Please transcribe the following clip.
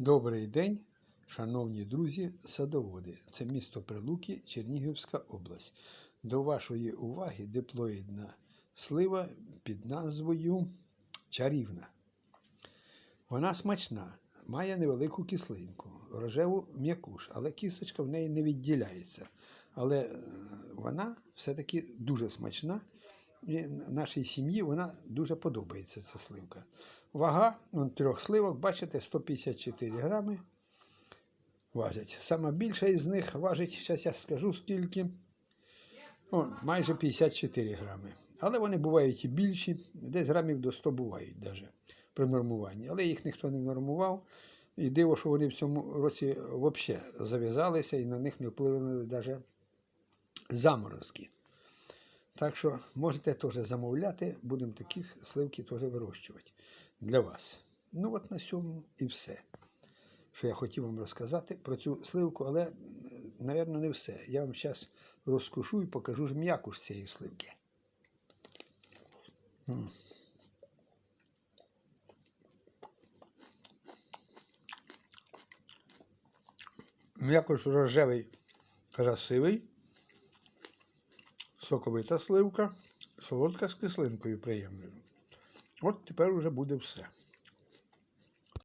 Добрий день, шановні друзі, садоводи. Це місто Прилуки, Чернігівська область. До вашої уваги диплоїдна слива під назвою Чарівна. Вона смачна, має невелику кислинку, рожеву м'якуш, але кісточка в неї не відділяється. Але е, вона все-таки дуже смачна. Нашій сім'ї вона дуже подобається, ця сливка. Вага вон, трьох сливок, бачите, 154 грами важить. Сама більша із них важить, зараз я скажу скільки. О, майже 54 грами. Але вони бувають і більші, десь грамів до 100 бувають навіть при нормуванні. Але їх ніхто не нормував. І диво, що вони в цьому році взагалі зав'язалися і на них не впливали навіть заморозки. Так що можете теж замовляти, будемо таких сливки теж вирощувати для вас. Ну от на цьому і все, що я хотів вам розказати про цю сливку, але, мабуть, не все. Я вам зараз розкушу і покажу ж м'якуш цієї сливки. М. М'якуш рожевий, красивий, соковита сливка, солодка з кислинкою приємною. От тепер уже буде все.